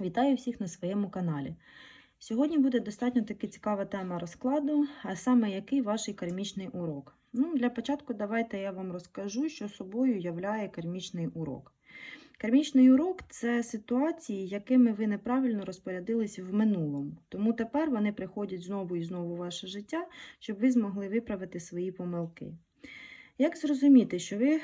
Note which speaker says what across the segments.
Speaker 1: Вітаю всіх на своєму каналі. Сьогодні буде достатньо таки цікава тема розкладу, а саме який ваш кармічний урок. Ну, Для початку давайте я вам розкажу, що собою являє кармічний урок. Кармічний урок це ситуації, якими ви неправильно розпорядились в минулому. Тому тепер вони приходять знову і знову в ваше життя, щоб ви змогли виправити свої помилки. Як зрозуміти, що ви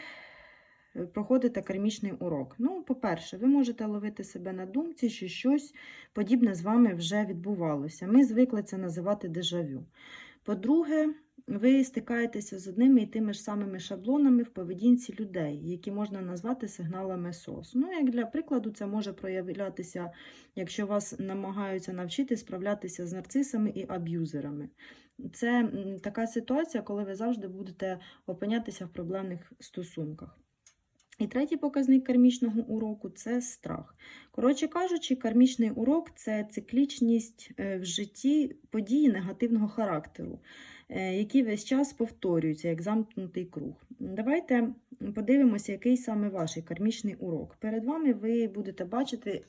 Speaker 1: проходите кармічний урок? Ну, по-перше, ви можете ловити себе на думці, що щось подібне з вами вже відбувалося. Ми звикли це називати дежавю. По-друге, ви стикаєтеся з одними і тими ж самими шаблонами в поведінці людей, які можна назвати сигналами СОС. Ну, як для прикладу, це може проявлятися, якщо вас намагаються навчити справлятися з нарцисами і аб'юзерами. Це така ситуація, коли ви завжди будете опинятися в проблемних стосунках. І третій показник кармічного уроку це страх. Коротше кажучи, кармічний урок це циклічність е, в житті події негативного характеру, е, які весь час повторюються, як замкнутий круг. Давайте подивимося, який саме ваш кармічний урок. Перед вами ви будете бачити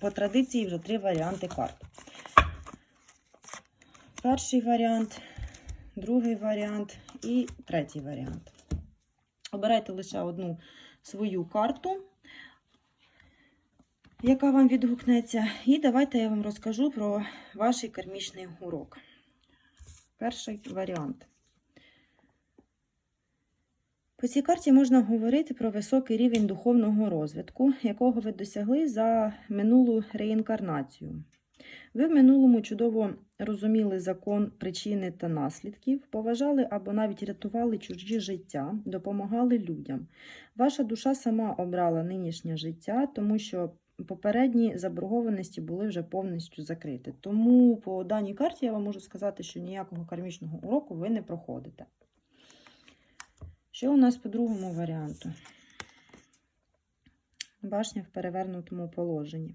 Speaker 1: по традиції вже три варіанти карт. Перший варіант, другий варіант і третій варіант. Обирайте лише одну свою карту, яка вам відгукнеться. І давайте я вам розкажу про ваш кармічний урок. Перший варіант. По цій карті можна говорити про високий рівень духовного розвитку, якого ви досягли за минулу реінкарнацію. Ви в минулому чудово розуміли закон причини та наслідків, поважали або навіть рятували чужі життя, допомагали людям. Ваша душа сама обрала нинішнє життя, тому що попередні заборгованості були вже повністю закриті. Тому по даній карті я вам можу сказати, що ніякого кармічного уроку ви не проходите. Що у нас по другому варіанту? Башня в перевернутому положенні.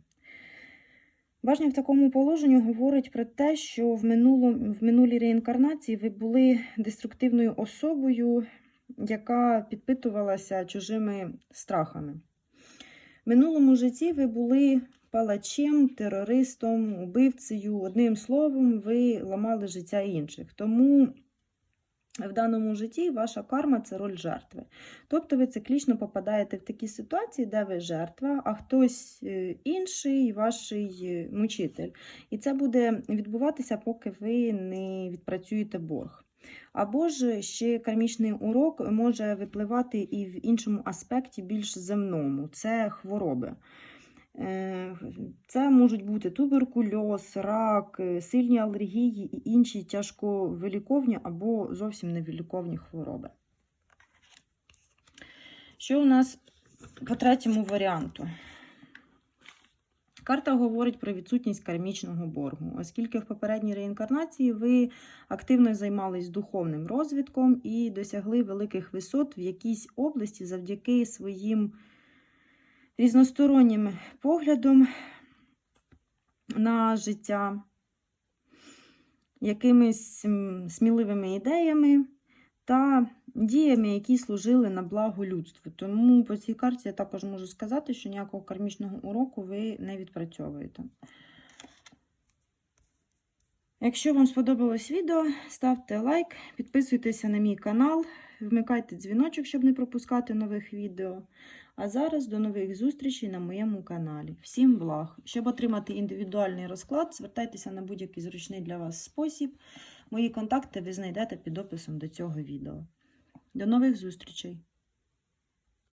Speaker 1: Башня в такому положенні говорить про те, що в, минулому, в минулій реінкарнації ви були деструктивною особою, яка підпитувалася чужими страхами. В минулому житті ви були палачем, терористом, убивцею. Одним словом, ви ламали життя інших. Тому в даному житті ваша карма це роль жертви. Тобто ви циклічно попадаєте в такі ситуації, де ви жертва, а хтось е, інший ваш мучитель. І це буде відбуватися, поки ви не відпрацюєте борг. Або ж ще кармічний урок може випливати і в іншому аспекті, більш земному це хвороби. Це можуть бути туберкульоз, рак, е, сильні алергії і інші тяжковиліковні або зовсім невиліковні хвороби. Що у нас по третьому варіанту? Карта говорить про відсутність кармічного боргу, оскільки в попередній реінкарнації ви активно займались духовним розвитком і досягли великих висот в якійсь області завдяки своїм різностороннім поглядом на життя, якимись сміливими ідеями та діями, які служили на благо людству. Тому по цій карті я також можу сказати, що ніякого кармічного уроку ви не відпрацьовуєте. Якщо вам сподобалось відео, ставте лайк, підписуйтеся на мій канал, вмикайте дзвіночок, щоб не пропускати нових відео. А зараз до нових зустрічей на моєму каналі. Всім благ! Щоб отримати індивідуальний розклад, звертайтеся на будь-який зручний для вас спосіб. Мої контакти ви знайдете під описом до цього відео. До нових зустрічей!